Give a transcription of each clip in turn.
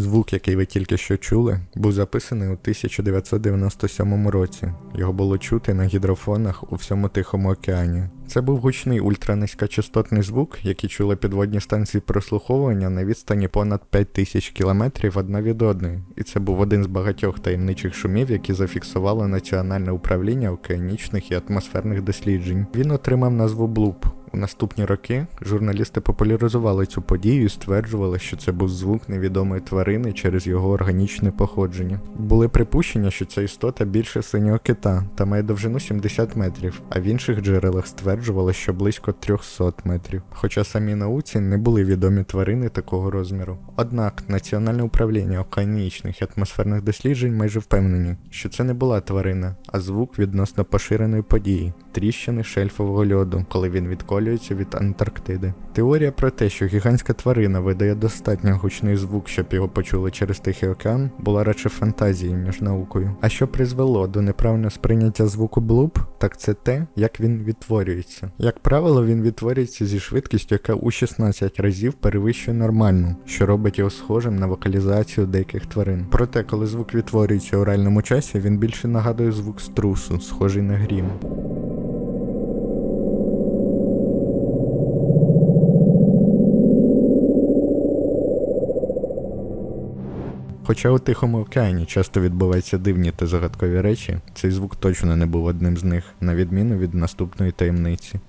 Звук, який ви тільки що чули, був записаний у 1997 році. Його було чути на гідрофонах у всьому Тихому океані. Це був гучний ультранизькочастотний звук, який чули підводні станції прослуховування на відстані понад 5000 кілометрів одна від одної. І це був один з багатьох таємничих шумів, які зафіксувало Національне управління океанічних і атмосферних досліджень. Він отримав назву Блуп. Наступні роки журналісти популяризували цю подію і стверджували, що це був звук невідомої тварини через його органічне походження. Були припущення, що ця істота більше синього кита та має довжину 70 метрів, а в інших джерелах стверджували, що близько 300 метрів. Хоча самі науці не були відомі тварини такого розміру. Однак Національне управління океанічних і атмосферних досліджень майже впевнені, що це не була тварина, а звук відносно поширеної події тріщини шельфового льоду, коли він відколюється від Антарктиди. Теорія про те, що гігантська тварина видає достатньо гучний звук, щоб його почули через Тихий океан, була радше фантазією, ніж наукою. А що призвело до неправильного сприйняття звуку блуп, так це те, як він відтворюється. Як правило, він відтворюється зі швидкістю, яка у 16 разів перевищує нормальну, що робить його схожим на вокалізацію деяких тварин. Проте, коли звук відтворюється у реальному часі, він більше нагадує звук струсу, схожий на грім. Хоча у Тихому океані часто відбуваються дивні та загадкові речі, цей звук точно не був одним з них, на відміну від наступної таємниці.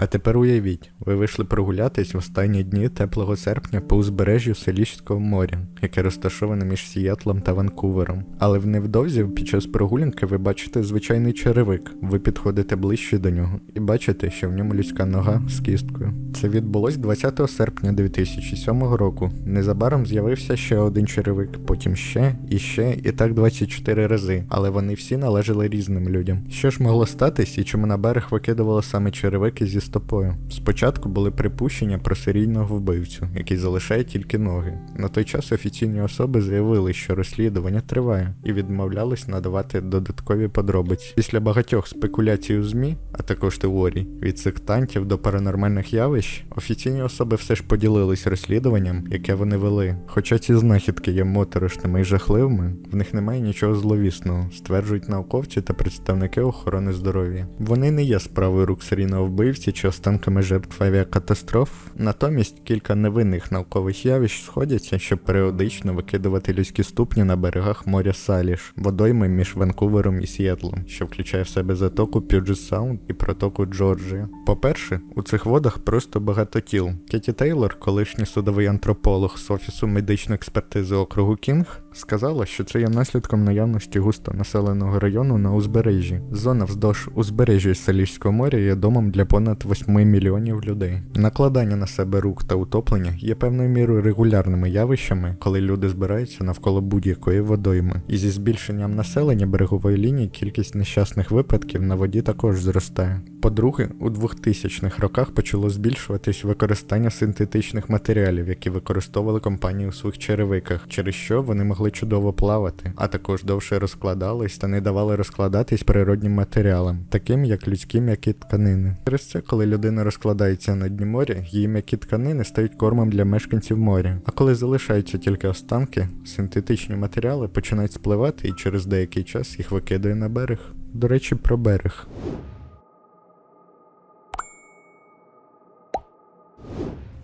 А тепер уявіть, ви вийшли прогулятись в останні дні теплого серпня по узбережжю Селіського моря, яке розташоване між Сіятлом та Ванкувером. Але в невдовзі під час прогулянки ви бачите звичайний черевик. Ви підходите ближче до нього і бачите, що в ньому людська нога з кісткою. Це відбулось 20 серпня 2007 року. Незабаром з'явився ще один черевик, потім ще і ще, і так 24 рази, але вони всі належали різним людям. Що ж могло статись і чому на берег викидувало саме черевики зі стопою? Спочатку були припущення про серійного вбивцю, який залишає тільки ноги. На той час офіційні особи заявили, що розслідування триває, і відмовлялись надавати додаткові подробиці. Після багатьох спекуляцій у ЗМІ, а також теорій, від сектантів до паранормальних явищ, офіційні особи все ж поділились розслідуванням, яке вони вели. Хоча ці знахідки є моторошними і жахливими, в них немає нічого зловісного, стверджують науковці та представники охорони здоров'я. Вони не є справою рук серійного вбивці чи останками жертв авіакатастроф. Натомість кілька невинних наукових явищ сходяться, щоб періодично викидувати людські ступні на берегах моря Саліш, водойми між Ванкувером і Сіетлом, що включає в себе затоку Puget Саунд і протоку Джорджія. По-перше, у цих водах просто багато тіл. Кеті Тейлор, колишній судовий антрополог з офісу медичної експертизи округу Кінг, сказала, що це є наслідком наявності густо населеного району на узбережжі. Зона вздовж узбережжя Саліжського моря є домом для понад 8 мільйонів людей. Накладання на себе рук та утоплення є певною мірою регулярними явищами, коли люди збираються навколо будь-якої водойми. І зі збільшенням населення берегової лінії кількість нещасних випадків на воді також зростає. По-друге, у 2000-х роках почало збільшуватись використання синтетичних матеріалів, які використовували компанії у своїх черевиках, через що вони могли чудово плавати, а також довше розкладались та не давали розкладатись природнім матеріалам, таким як людські м'які тканини. Через це, коли людина розкладається на дні моря, її м'які тканини стають кормом для мешканців моря. А коли залишаються тільки останки, синтетичні матеріали починають спливати і через деякий час їх викидає на берег. До речі, про берег.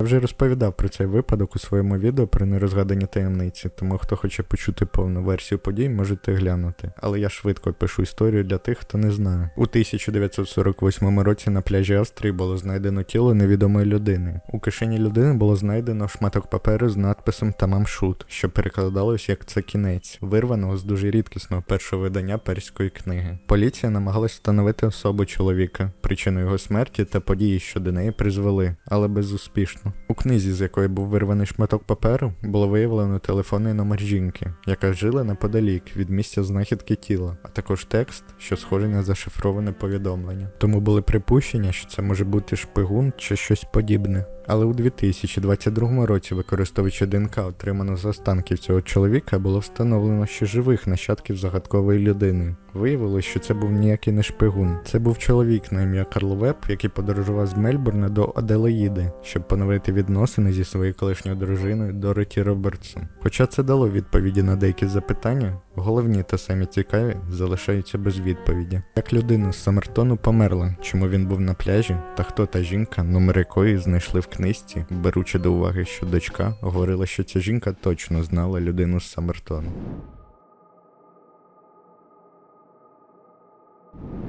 Вже розповідав про цей випадок у своєму відео про нерозгадані таємниці, тому хто хоче почути повну версію подій, можете глянути. Але я швидко пишу історію для тих, хто не знає. У 1948 році на пляжі Австрії було знайдено тіло невідомої людини. У кишені людини було знайдено шматок паперу з надписом Тамам Шут, що перекладалось як це кінець, вирваного з дуже рідкісного першого видання перської книги. Поліція намагалась встановити особу чоловіка, причину його смерті та події, що до неї призвели, але безуспішно. У книзі, з якої був вирваний шматок паперу, було виявлено телефонний номер жінки, яка жила неподалік від місця знахідки тіла, а також текст, що схожий на зашифроване повідомлення. Тому були припущення, що це може бути шпигун чи щось подібне. Але у 2022 році, використовуючи ДНК, отриману з останків цього чоловіка, було встановлено, що живих нащадків загадкової людини. Виявилось, що це був ніякий не шпигун. Це був чоловік на ім'я Карл Веб, який подорожував з Мельбурна до Аделаїди, щоб поновити відносини зі своєю колишньою дружиною Дороті Робертсон. Хоча це дало відповіді на деякі запитання, головні та самі цікаві залишаються без відповіді. Як людина з Самертону померла, чому він був на пляжі, та хто та жінка, номер якої знайшли в книжці, беручи до уваги, що дочка говорила, що ця жінка точно знала людину з Самертону.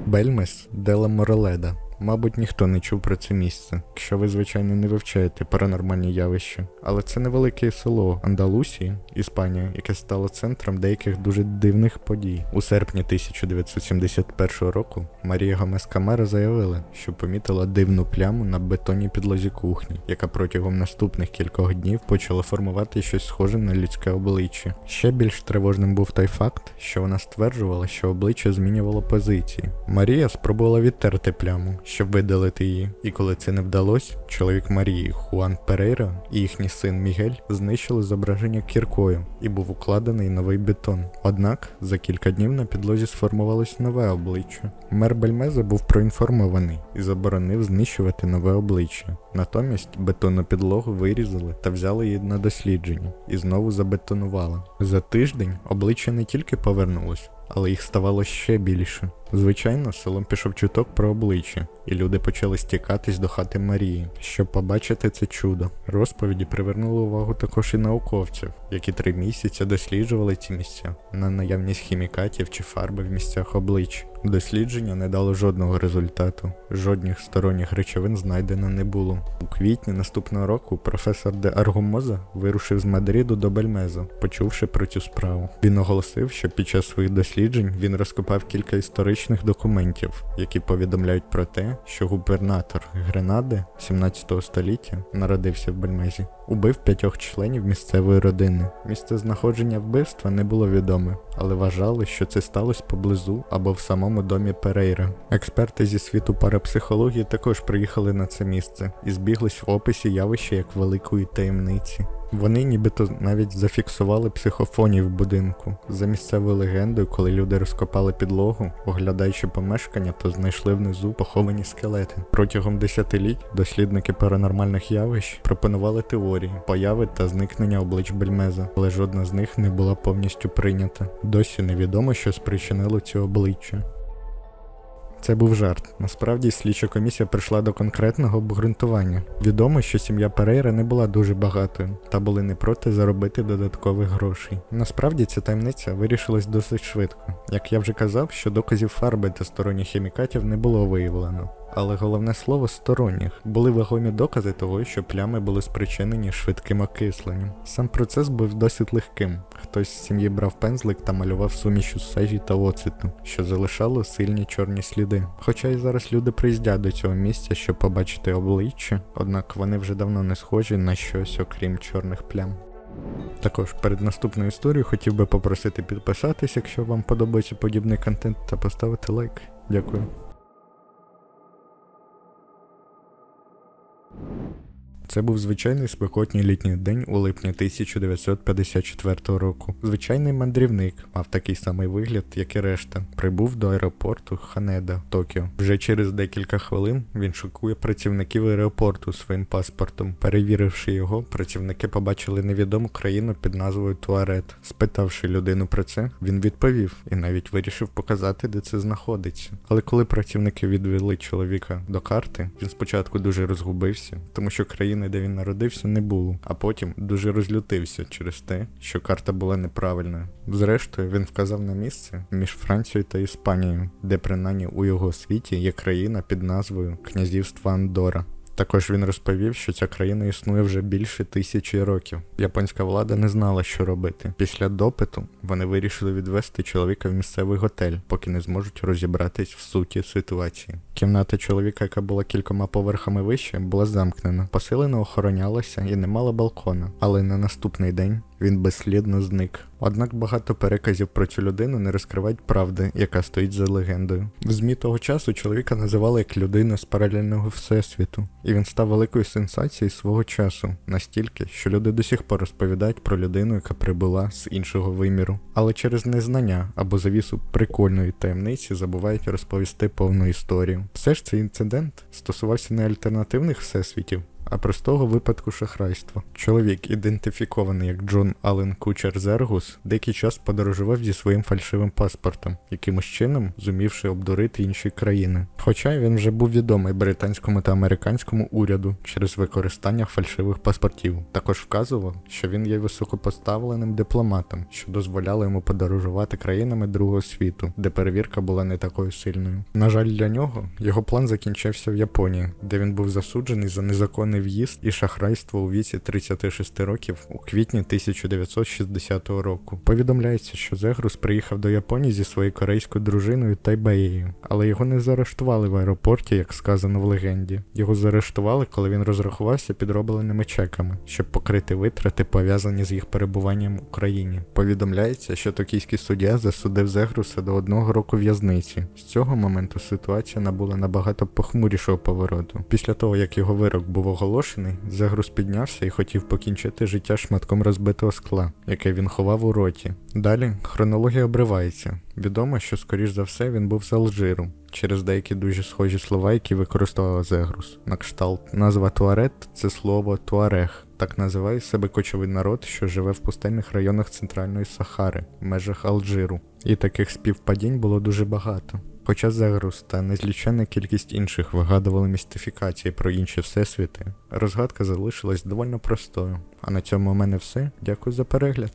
Бельмес Дела Мореледа. Мабуть, ніхто не чув про це місце, якщо ви, звичайно, не вивчаєте паранормальні явища. Але це невелике село Андалусії, Іспанія, яке стало центром деяких дуже дивних подій. У серпні 1971 року Марія Гомес Камера заявила, що помітила дивну пляму на бетонній підлозі кухні, яка протягом наступних кількох днів почала формувати щось схоже на людське обличчя. Ще більш тривожним був той факт, що вона стверджувала, що обличчя змінювало позиції. Марія спробувала відтерти пляму, щоб видалити її, і коли це не вдалося, чоловік Марії Хуан Перейра і їхній син Мігель знищили зображення кіркою і був укладений новий бетон. Однак за кілька днів на підлозі сформувалось нове обличчя. Мер Бельмеза був проінформований і заборонив знищувати нове обличчя. Натомість бетонну підлогу вирізали та взяли її на дослідження і знову забетонували. За тиждень обличчя не тільки повернулось, але їх ставало ще більше. Звичайно, селом пішов чуток про обличчя, і люди почали стікатись до хати Марії, щоб побачити це чудо. Розповіді привернули увагу також і науковців, які три місяці досліджували ці місця на наявність хімікатів чи фарби в місцях облич. Дослідження не дало жодного результату, жодних сторонніх речовин знайдено не було. У квітні наступного року професор де Аргумоза вирушив з Мадриду до Бельмеза, почувши про цю справу. Він оголосив, що під час своїх досліджень він розкопав кілька історичних документів, які повідомляють про те, що губернатор Гренади 17 століття народився в Бельмезі, убив п'ятьох членів місцевої родини. Місце знаходження вбивства не було відоме, але вважали, що це сталося поблизу або в самому домі Перейра. Експерти зі світу парапсихології також приїхали на це місце і збіглись в описі явища як великої таємниці. Вони нібито навіть зафіксували психофонів в будинку. За місцевою легендою, коли люди розкопали підлогу, оглядаючи помешкання, то знайшли внизу поховані скелети. Протягом десятиліть дослідники паранормальних явищ пропонували теорії, появи та зникнення облич Бельмеза, але жодна з них не була повністю прийнята. Досі невідомо, що спричинило ці обличчя. Це був жарт. Насправді слідча комісія прийшла до конкретного обґрунтування. Відомо, що сім'я Перейра не була дуже багатою, та були не проти заробити додаткових грошей. Насправді ця таємниця вирішилась досить швидко. Як я вже казав, що доказів фарби та сторонніх хімікатів не було виявлено. Але головне слово сторонніх були вагомі докази того, що плями були спричинені швидким окисленням. Сам процес був досить легким. Хтось з сім'ї брав пензлик та малював сумішю сажі та оциту, що залишало сильні чорні сліди. Хоча й зараз люди приїздять до цього місця, щоб побачити обличчя, однак вони вже давно не схожі на щось окрім чорних плям. Також перед наступною історією хотів би попросити підписатись, якщо вам подобається подібний контент, та поставити лайк. Дякую. Це був звичайний спекотній літній день у липні 1954 року. Звичайний мандрівник мав такий самий вигляд, як і решта. Прибув до аеропорту Ханеда, Токіо. Вже через декілька хвилин він шокує працівників аеропорту своїм паспортом. Перевіривши його, працівники побачили невідому країну під назвою Туарет. Спитавши людину про це, він відповів і навіть вирішив показати, де це знаходиться. Але коли працівники відвели чоловіка до карти, він спочатку дуже розгубився, тому що країни, де він народився, не було, а потім дуже розлютився через те, що карта була неправильною. Зрештою, він вказав на місце між Францією та Іспанією, де принаймні у його світі є країна під назвою Князівства Андора. Також він розповів, що ця країна існує вже більше тисячі років. Японська влада не знала, що робити. Після допиту вони вирішили відвести чоловіка в місцевий готель, поки не зможуть розібратись в суті ситуації. Кімната чоловіка, яка була кількома поверхами вище, була замкнена, посилено охоронялася і не мала балкона. Але на наступний день він безслідно зник. Однак багато переказів про цю людину не розкривають правди, яка стоїть за легендою. В ЗМІ того часу чоловіка називали як людина з паралельного всесвіту, і він став великою сенсацією свого часу, настільки, що люди до сих пор розповідають про людину, яка прибула з іншого виміру. Але через незнання або завісу прикольної таємниці забувають розповісти повну історію. Все ж цей інцидент стосувався не альтернативних всесвітів, а простого випадку шахрайства. Чоловік, ідентифікований як Джон Аллен Кучер Зергус, деякий час подорожував зі своїм фальшивим паспортом, якимось чином зумівши обдурити інші країни. Хоча він вже був відомий британському та американському уряду через використання фальшивих паспортів. Також вказував, що він є високопоставленим дипломатом, що дозволяло йому подорожувати країнами другого світу, де перевірка була не такою сильною. На жаль, для нього його план закінчився в Японії, де він був засуджений за незаконний в'їзд і шахрайство у віці 36 років у квітні 1960 року. Повідомляється, що Зегрус приїхав до Японії зі своєю корейською дружиною Тайбеєю, але його не заарештували в аеропорті, як сказано в легенді. Його заарештували, коли він розрахувався підробленими чеками, щоб покрити витрати, пов'язані з їх перебуванням в Україні. Повідомляється, що токійський суддя засудив Зегруса до одного року в'язниці. З цього моменту ситуація набула набагато похмурішого повороту. Після того, як його вирок був оголошений, Зегрус піднявся і хотів покінчити життя шматком розбитого скла, яке він ховав у роті. Далі хронологія обривається. Відомо, що скоріш за все він був з Алжиру. Через деякі дуже схожі слова, які використовував Зегрус. На кшталт назва Туарет це слово Туарег. Так називає себе кочовий народ, що живе в пустельних районах Центральної Сахари, в межах Алжиру. І таких співпадінь було дуже багато. Хоча Зегрус та незліченна кількість інших вигадували містифікації про інші всесвіти, розгадка залишилась довольно простою. А на цьому у мене все. Дякую за перегляд.